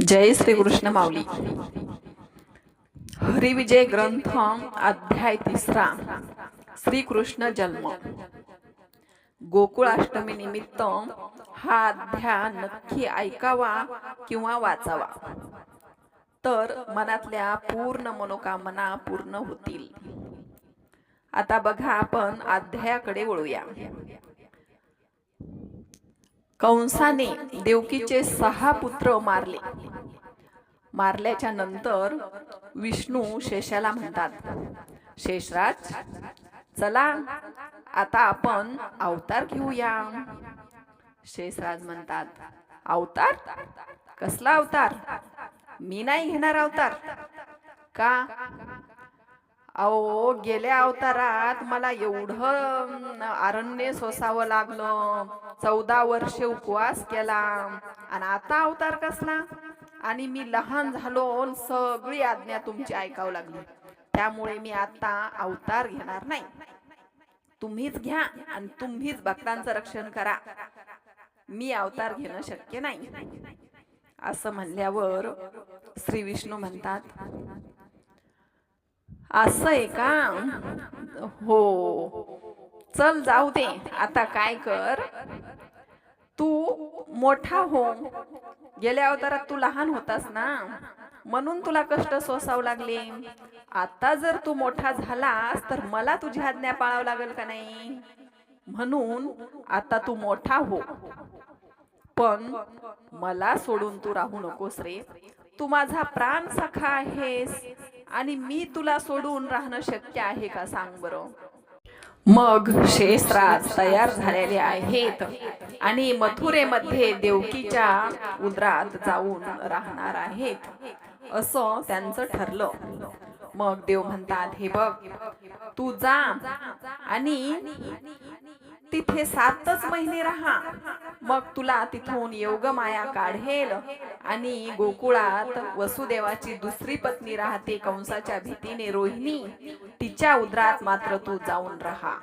जय श्री कृष्ण माऊली. हरिविजय ग्रंथ अध्याय तिसरा. श्रीकृष्ण जन्म. गोकुळाष्टमी निमित्त हा अध्याय नक्की ऐकावा किंवा वाचावा. तर मनातल्या पूर्ण मनोकामना पूर्ण होतील. आता बघा आपण अध्यायाकडे वळूया. कंसाने देवकीचे सहा पुत्र मारले. मारल्याच्या नंतर विष्णू शेषाला म्हणतात शेषराज चला आता आपण अवतार घेऊया. शेषराज म्हणतात अवतार? कसला अवतार? मी नाही घेणार अवतार. का? अहो गेल्या अवतारात मला एवढं अरण्य सोसावं लागलं. चौदा वर्षे उपवास केला. आणि आता अवतार कसला? आणि मी लहान झालो सगळी आज्ञा तुमची ऐकावं लागली. त्यामुळे मी आता अवतार घेणार नाही. तुम्हीच घ्या आणि तुम्हीच भक्तांचं रक्षण करा. मी अवतार घेणं शक्य नाही. असं म्हणल्यावर श्री विष्णू म्हणतात असं आहे का? हो. चल जाऊ दे. आता काय कर? तू मोठा हो. गेल्या अवतारात तू लहान होतास ना. म्हणून तुला कष्ट सोसावं लागले. आता जर तू मोठा झालास तर मला तुझी आज्ञा पाळावं लागेल का नाही? म्हणून आता तू मोठा हो. पण मला सोडून तू राहू नकोस रे. तू माझा प्राण सखा आहेस. आणि मी तुला सोडून राहणं शक्य आहे का सांग बरं? मग शेषराज तयार झालेले आहेत आणि मथुरेमध्ये देवकीच्या उदरात जाऊन राहणार आहेत. असं त्यांचं ठरलं. मग देव म्हणतात हे बघ तू जा आणि तिथे सातच महिने राहा. मग तुला तिथून योग माया काढेल आणि गोकुळात वसुदेवाची दुसरी पत्नी राहते कंसाच्या भीतीने रोहिणी. तिच्या उदरात मात्र तू जाऊन राहा.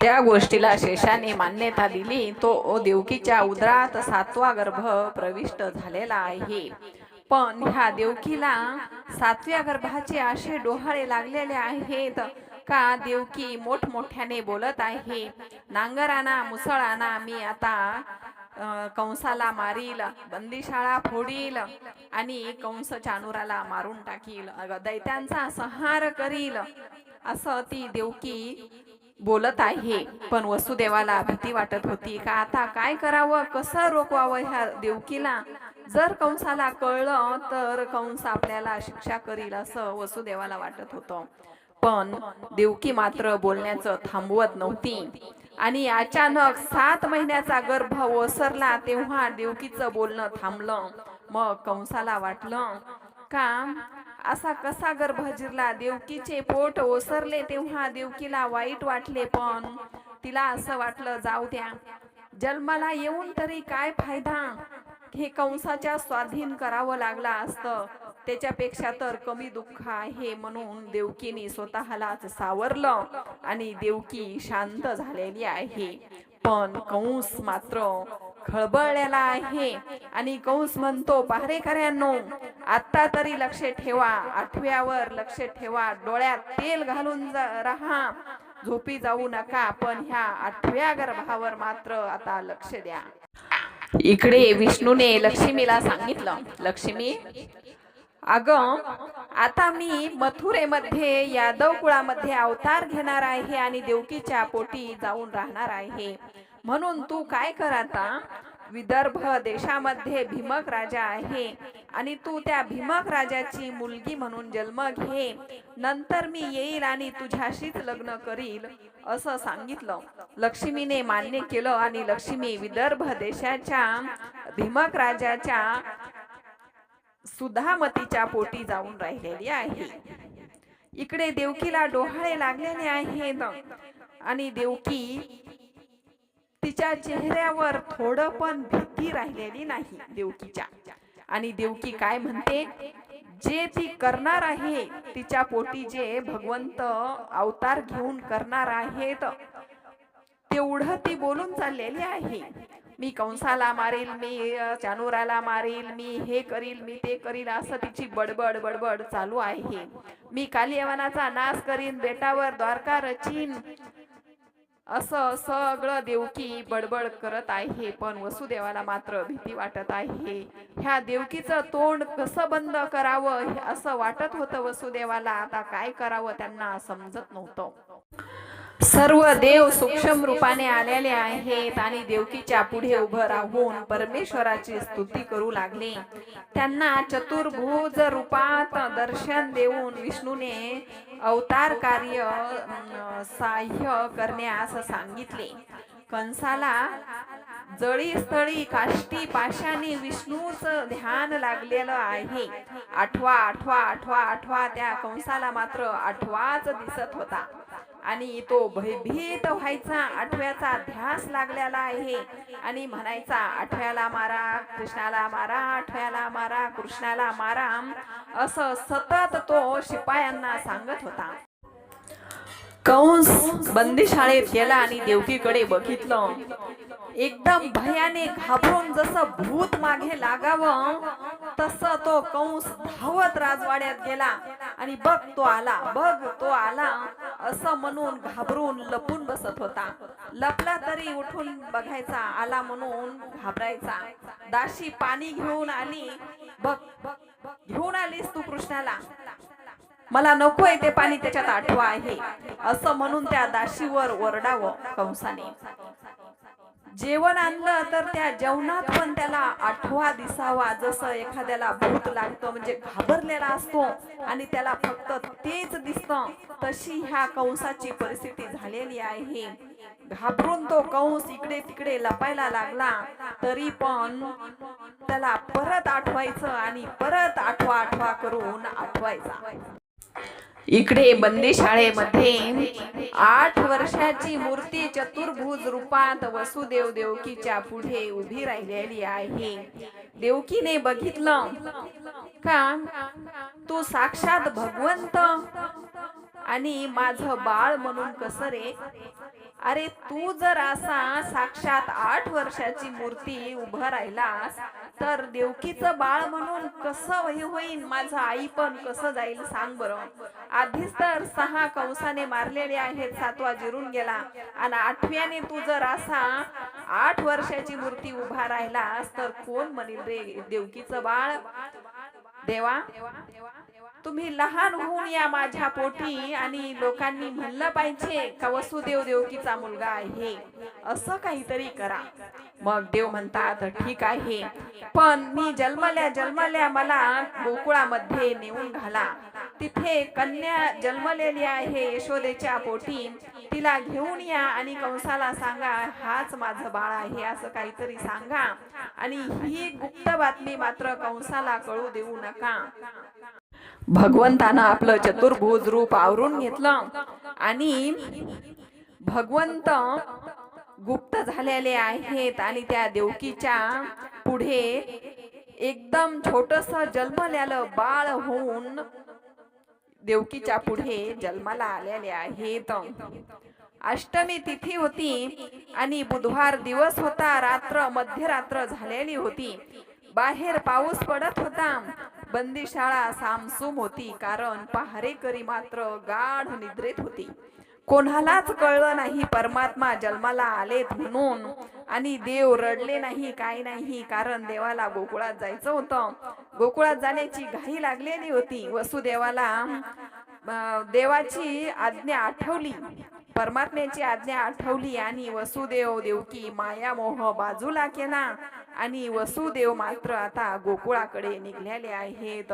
त्या गोष्टीला शेषाने मान्यता दिली. तो देवकीच्या उदरात सातवा गर्भ प्रविष्ट झालेला आहे. पण ह्या देवकीला सातव्या गर्भाचे असे डोहाळे लागलेले आहेत. का देवकी मोठमोठ्याने बोलत आहे. नांगराना मुसळाना मी आता कंसाला मारील बंदीशाळा फोडील आणि कंस चानुराला मारून टाकील. दैत्यांचा संहार करील. असं ती देवकी बोलत आहे. पण वसुदेवाला भीती वाटत होती. का आता काय करावं? कसं रोखवावं ह्या देवकीला? जर कंसाला कळलं तर कंस आपल्याला शिक्षा करील असं वसुदेवाला वाटत होतं. पण देवकी मात्र बोलण्याचं थांबवत नव्हती. आणि अचानक सात महिन्याचा गर्भ ओसरला तेव्हा देवकीचं बोलणं थांबलं. मग कंसाला वाटलं का? असा कसा गर्भ जिरला? देवकीचे पोट ओसरले तेव्हा देवकीला वाईट वाटले पण तिला असं वाटलं जाऊ द्या. जन्माला येऊन तरी काय फायदा? हे कंसाच्या स्वाधीन करावं लागला असतं. त्याच्यापेक्षा तर कमी दुःख आहे म्हणून देवकीने स्वतःलाच सावरलं आणि देवकी शांत झालेली आहे. पण कंस मात्र खळबळलेला आहे आणि कंस म्हणतो पहारेकऱ्यांनो आता तरी लक्ष ठेवा आठव्यावर लक्ष ठेवा डोळ्यात तेल घालून जा- राहा. झोपी जाऊ नका पण ह्या आठव्या गर्भावर मात्र आता लक्ष द्या. इकडे विष्णूने लक्ष्मीला सांगितलं लक्ष्मी अगं आता मी मथुरेमध्ये यादव कुळामध्ये अवतार घेणार आहे आणि देवकीच्या पोटी जाऊन राहणार आहे. म्हणून तू काय कर आता? विदर्भ देशामध्ये भीमक राजा आहे आणि तू त्या भीमक राजाची मुलगी म्हणून जन्म घे. नंतर मी येईल आणि तुझ्याशीच लग्न करील असं सांगितलं. लक्ष्मीने मान्य केलं आणि लक्ष्मी विदर्भ देशाच्या भीमक राजाच्या सुधामतीच्या पोटी जाऊन राहिलेली आहे. इकडे देवकीला डोहाळे लागलेले आहेत आणि देवकी तिच्या चेहऱ्यावर थोडं पण भीती राहिलेली नाही देवकीच्या. आणि देवकी काय म्हणते? जे ती करणार आहे तिच्या पोटी जे भगवंत अवतार घेऊन करणार आहेत. तेवढं ती बोलून चाललेली आहे. मी कंसाला मारील मी चानुराला मारील मी हे करील मी ते करील असं तिची बडबड बडबड चालू आहे. मी कालियवनाचा नाश करीन बेटावर द्वारका रचीन. असं सगळं देवकी बडबड करत आहे पण वसुदेवाला मात्र भीती वाटत आहे. ह्या देवकीचं तोंड कसं बंद करावं हे असं वाटत होतं वसुदेवाला. आता काय करावं त्यांना समजत नव्हतं. सर्व देव सूक्ष्म रूपाने आलेले आहेत आणि देवकीच्या पुढे उभं राहून परमेश्वराची स्तुती करू लागले. त्यांना चतुर्भुज रूपात दर्शन देऊन विष्णूने अवतार कार्य साह्य सहाय्य करण्यास सांगितले. कंसाला जळी स्थळी काष्टी पाशाने विष्णूच ध्यान लागलेलं आहे. आठवा आठवा आठवा आठवा त्या कंसाला मात्र आठवाच दिसत होता. आणि तो भयभीत व्हायचा. आठव्याचा ध्यास लागलेला आहे. आणि म्हणायचा आठव्याला मारा कृष्णाला मारा आठव्याला मारा कृष्णाला मारा. असं सतत तो शिपायांना सांगत होता. कंस बंदीशाळेत गेला आणि देवकीकडे बघितलं. एकदम भयाने घाबरून जसं भूत मागे लागावं तस तो कंस धावत राजवाड्यात गेला. आणि बघ तो आला बघ तो आला. असं म्हणून घाबरून लपून बसत होता. लपला तरी उठून बघायचा आला म्हणून घाबरायचा. दाशी पाणी घेऊन आली. बघ घेऊन आलीस तू कृष्णाला. मला नकोय ते पाणी त्याच्यात आठवा आहे. असं म्हणून त्या दाशीवर ओरडावं कंसाने. जेवण आणलं तर त्या जेवणात पण त्याला आठवा दिसावा जसं एखाद्याला भूत लागतं म्हणजे घाबरलेला असतो आणि त्याला फक्त तेच दिसतं तशी ह्या कंसाची परिस्थिती झालेली आहे. घाबरून तो कंस इकडे तिकडे लपायला लागला तरी पण त्याला परत आठवायचं आणि परत आठवा आठवा करून आठवायचा. इकडे बंदी शाळेमध्ये आठ वर्षाची मूर्ती चतुर्भुज रूपात वसुदेव देवकीच्या पुढे उभी राहिलेली आहे. देवकीने बघितलं का? तू साक्षात भगवंत आणि माझं बाळ म्हणून कसं रे? अरे तू जर असा साक्षात आठ वर्षाची मूर्ती उभं राहिलास तर देवकीचं बाळ म्हणून कसं हे होईन? माझं आई पण कसं जाईल सांग बरं. आधीच तर सहा कंसाने मारलेले आहेत सातवा जिरून गेला. आणि आठव्याने तू जर असा आठ वर्षाची मूर्ती उभा राहिलास तर कोण म्हणेल रे? देवकीचं बाळ? देवा? तुम्ही लहान होऊन या माझ्या पोटी आणि लोकांनी म्हणलं पाहिजे का वसुदेव देवकीचा मुलगा आहे. असं काहीतरी करा. मग देव म्हणतात ठीक आहे. पण मी जन्मल्या जन्मल्या मला गोकुळामध्ये नेऊन घाला. तिथे कन्या जन्मलेली आहे यशोदेच्या पोटी. तिला घेऊन या आणि कंसाला सांगा हाच माझं बाळ आहे असं काहीतरी सांगा. आणि ही गुप्त बातमी मात्र कंसाला कळू देऊ नका. भगवंतानं आपलं चतुर्भुज रूप आवरून घेतलं. आणि भगवंत गुप्त झालेले आहेत आणि त्या देवकीच्या पुढे एकदम छोटस जन्मलेलं बाळ होऊन देवकीच्या पुढे जन्माला आलेले आहेत. अष्टमी तिथी होती आणि बुधवार दिवस होता. रात्र मध्यरात्र झालेली होती. बाहेर पाऊस पडत होता. बंदीशाळा सामसूम होती कारण पहारेकरी मात्र गाढ निद्रेत होती. कोणालाच कळलं नाही परमात्मा जन्माला आलेत म्हणून आणि देव रडले नाही काय नाही कारण देवाला गोकुळात जायचं होतं. गोकुळात जाण्याची घाई लागलेली होती. वसुदेवाला देवाची आज्ञा आठवली. परमात्म्याची आज्ञा आठवली आणि वसुदेव देवकी माया मोह बाजूला केला. आणि वसुदेव मात्र आता गोकुळाकडे निघलेले आहेत.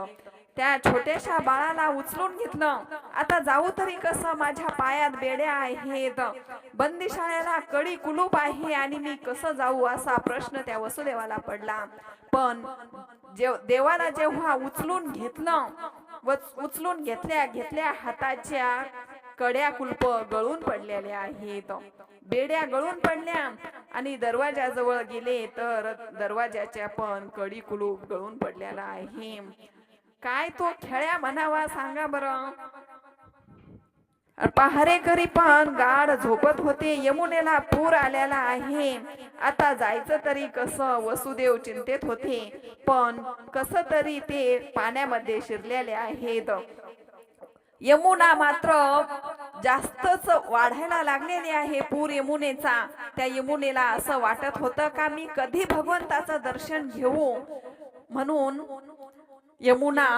त्या छोट्याशा बाळाला उचलून घेतलं. आता जाऊ तरी कसं माझ्या पायात बेड्या आहेत. बंदीशाळेला कडी कुलूप आहे आणि मी कसं जाऊ असा प्रश्न त्या वसुदेवाला पडला. पण जेव देवाला जेव्हा उचलून घेतलं वच- उचलून घेतल्या घेतल्या हाताच्या कड्या कुलप गळून पडलेल्या आहेत. बेड्या गळून पडल्या आणि दरवाजाजवळ गेले तर दरवाजाच्या पण कडी कुलूप गळून पडलेला आहे. काय तो खेळ्या म्हणावा सांगा बरं. पहारेकरी पण गाढ झोपत होते यमुनेला पूर आलेला आहे. आता जायचं तरी कसं वसुदेव चिंतेत होते पण कस तरी ते पाण्यामध्ये शिरलेले आहेत. यमुना मात्र जास्तच वाढायला लागलेली आहे पूर यमुनेचा. त्या यमुनेला असं वाटत होतं का मी कधी भगवंताचं दर्शन घेऊ? म्हणून यमुना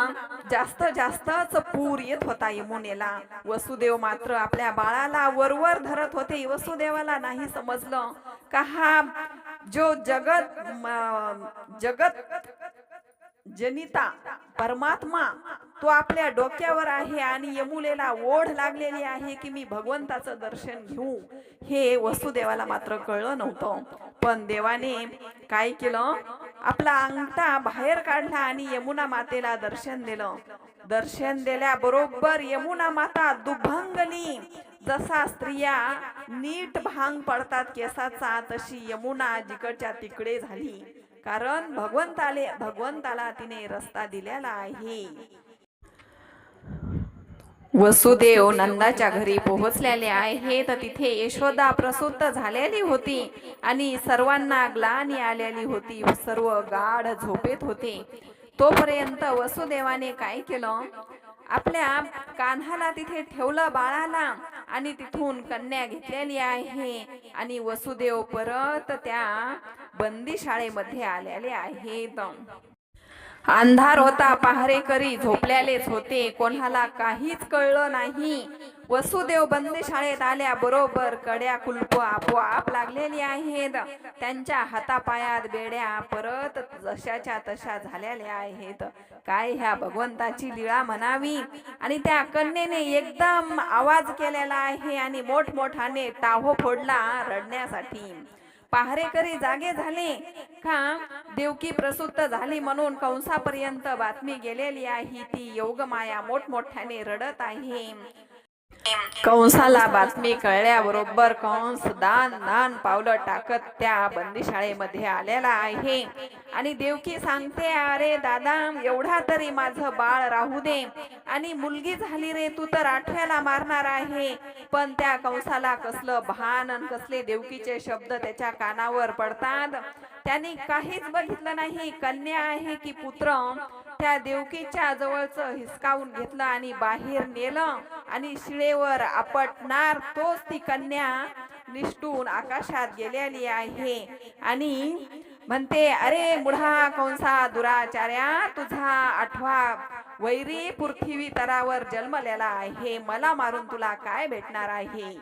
जास्त जास्तच पूर येत होता यमुनेला. वसुदेव मात्र आपल्या बाळाला वरवर धरत होते. वसुदेवाला नाही समजलं का हा जो जगत जगत जनिता परमात्मा तो आपल्या डोक्यावर आहे आणि यमुलेला ओढ लागलेली आहे की मी भगवंताचं दर्शन घेऊ. हे वसुदेवाला मात्र कळलं नव्हतं. पण देवाने काय केलं? आपला अंगठा बाहेर काढला आणि यमुना मातेला दर्शन दिलं. दर्शन दिल्याबरोबर यमुना माता दुभंगली जसा स्त्रिया नीट भांग पडतात केसाचा तशी यमुना जिकडच्या तिकडे झाली. कारण भगवंताले भगवंताला तिने रस्ता दिलेला आहे. वसुदेव नंदाच्या घरी पोहोचलेले आहे तर तिथे यशोदा प्रसुद्ध झालेली होती आणि सर्वांना ग्लानी आलेली होती. सर्व गाढ झोपेत होते. तोपर्यंत वसुदेवाने काय केलं? आपल्या कान्हाला तिथे ठेवलं बाळाला आणि तिथून कन्या घेतलेली आहे आणि वसुदेव परत त्या बंदी शाळेमध्ये आलेले आहेत. अंधार होता पहारेकरी झोपल्यालेच होते. कोणाला काहीच कळलं नाही. वसुदेव बंदी शाळेत आल्या बरोबर कड्या कुलप आपोआप लागलेली आहेत. त्यांच्या हातापायात बेड्या परत जशाच्या तशा झालेल्या आहेत. काय ह्या भगवंताची लीळा म्हणावी? आणि त्या कन्येने एकदम आवाज केलेला आहे आणि मोठमोठाने टाहो फोडला रडण्यासाठी. पहारेकरी जागे झाले. का देवकी प्रसुद्ध झाली म्हणून कंसापर्यंत बातमी गेलेली आहे. ती योगमाया मोठमोठ्याने रडत आहे. कंसाला बातमी कळल्याबरोबर कंस दान दान पावलं टाकत त्या बंदीशाळेमध्ये आलेला आहे. आणि देवकी सांगते अरे दादा एवढा तरी माझं बाळ राहू दे. आणि मुलगी झाली रे तू तर आठव्याला मारणार आहे. पण त्या कंसाला कसलं भान आणि कसले देवकीचे शब्द त्याच्या कानावर पडतात. त्यांनी काहीच बघितलं नाही. कन्या आहे की पुत्र? त्या देवकीच्या जवळच हिसकावून घेतलं आणि बाहेर नेलं. आणि शिळेवर आपटणार तोच ती कन्या निष्ठून आकाशात गेलेली आहे. आणि म्हणते अरे मुढा कंसा दुराचार्या तुझा आठवा वैरी पृथ्वी तरावर जन्मलेला आहे. मला मारून तुला काय भेटणार आहे?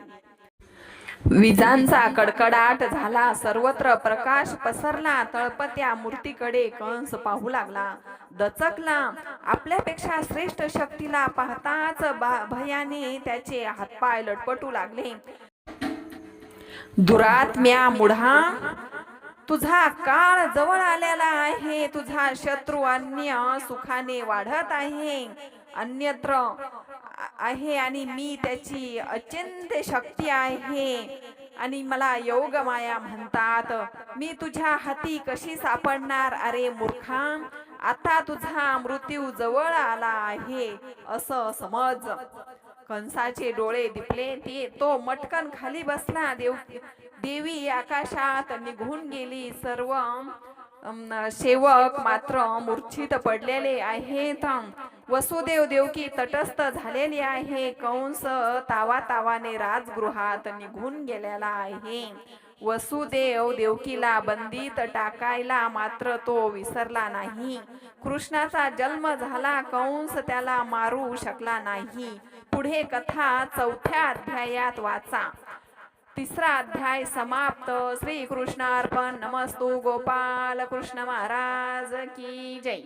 विजांचा कडकडाट झाला. सर्वत्र प्रकाश पसरला. तळपत्या मूर्तीकडे कंस पाहू लागला. दचकला. आपल्यापेक्षा श्रेष्ठ शक्तीला पाहताच भयाने त्याचे हातपाय लटपटू लागले. दुरात्म्या मुढा तुझा काळ जवळ आलेला आहे. तुझा शत्रू अन्य सुखाने वाढत आहे. अन्यत्र आहे आणि मी त्याची अचिंत शक्ती आहे. आणि मला योग माया म्हणतात मी तुझ्या हाती कशी सापडणार? अरे मूर्खा आता तुझा मृत्यू जवळ आला आहे. असं समज. कंसाचे डोळे दिपले ते तो मटकन खाली बसला. देव देवी आकाशात निघून गेली. सर्व शेवक सेवक मात्र मूर्छित पडलेले आहेत. वसुदेव देवकी तटस्थ झालेली आहे. कंस तावा तावाने राजगृहात निघून गेलेला आहे. वसुदेव देवकीला बंदीत टाकायला मात्र तो विसरला नाही. कृष्णाचा जन्म झाला कंस त्याला मारू शकला नाही. पुढे कथा चौथ्या अध्यायात वाचा. तिसरा अध्याय समाप्त. श्री कृष्णार्पण नमस्तू गोपाल कृष्ण महाराज की जय.